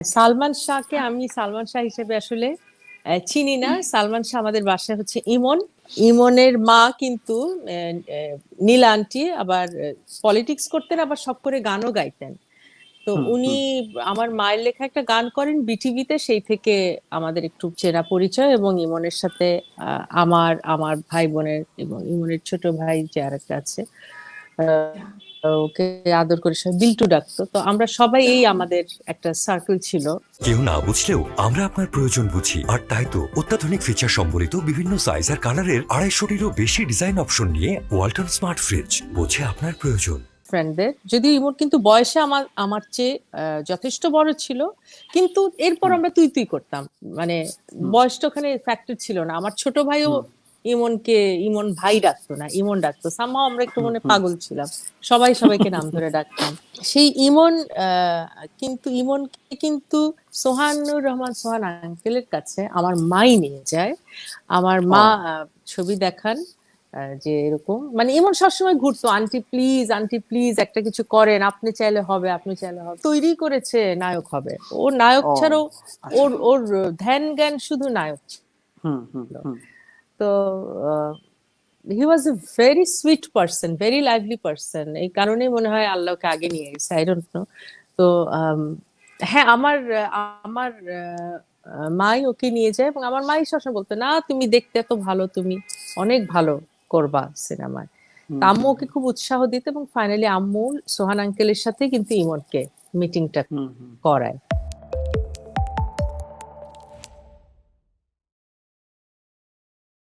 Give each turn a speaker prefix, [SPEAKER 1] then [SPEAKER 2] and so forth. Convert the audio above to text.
[SPEAKER 1] সালমান শাহকে আমি সালমান শাহ হিসেবে আসলে চিনি না। সালমান শাহ আমাদের বাসায় হচ্ছে ইমন। ইমনের মা কিন্তু নীল আন্টি আবার পলিটিক্স করতেন আবার সব করে গানও গাইতেন। তো উনি আমার মায়ের লেখা একটা গান করেন বিটিভিতে সেই থেকে আমাদের একটু চেনা পরিচয় এবং ইমনের সাথে আমার আমার ভাই বোনের এবং ইমনের ছোট ভাই যে আরেকটা আছে। আহ, ওকে আদর করে বিল্টু ডাকতো। তো আমরা সবাই এই আমাদের একটা সার্কেল ছিল।
[SPEAKER 2] কেউ না বুঝলেও আমরা আপনার প্রয়োজন বুঝি। আর তাই তো অত্যাধুনিক ফিচার সম্বলিত বিভিন্ন সাইজ আর কালারের আড়াইশোটিরও বেশি ডিজাইন অপশন নিয়ে ওয়ালটন স্মার্ট ফ্রিজ বোঝে আপনার প্রয়োজন।
[SPEAKER 1] ফ্রেন্ডদের যদিও ইমন কিন্তু বয়সে আমার আমার চেয়ে যথেষ্ট বড় ছিল কিন্তু এরপর আমরা তুই তুই করতাম। মানে বয়সটা ওখানে ফ্যাক্টর ছিল না। আমার ছোট ভাইও ইমনকে ইমন ভাই ডাকতো না ইমন ডাকতো। সামহাও আমরা একটু মনে পাগল ছিলাম। সবাই সবাইকে নাম ধরে ডাকতাম। সেই ইমন কিন্তু ইমনকে কিন্তু সোহানুর রহমান সোহান আঙ্কেলের কাছে আমার মাই নিয়ে যায়। আমার মা ছবি দেখান যে এরকম। মানে এমন সবসময় ঘুরতো আন্টি প্লিজ আন্টি প্লিজ একটা কিছু করেন আপনি চাইলে হবে আপনি চাইলে হবে। তৈরি করেছে নায়ক হবে। ও নায়ক ছাড়াও
[SPEAKER 3] আচ্ছা।
[SPEAKER 1] ওর ওর ধ্যান জ্ঞান শুধু নায়ক
[SPEAKER 3] হুম হুম।
[SPEAKER 1] তো he was a very sweet person very lively person এই কারণে মনে হয় আল্লাহকে আগে নিয়ে গেছে আই ডোন্ট নো তো হ্যাঁ আমার আমার মাই ওকে নিয়ে যায় এবং আমার মাই সবসময় বলতো না তুমি দেখতে এত ভালো তুমি অনেক ভালো করবা সিনেমায়। আম্মু ওকে খুব উৎসাহ দিত এবং ফাইনালি আম্মু সোহান আঙ্কেলের সাথে কিন্তু ইমনকে মিটিংটা করায়।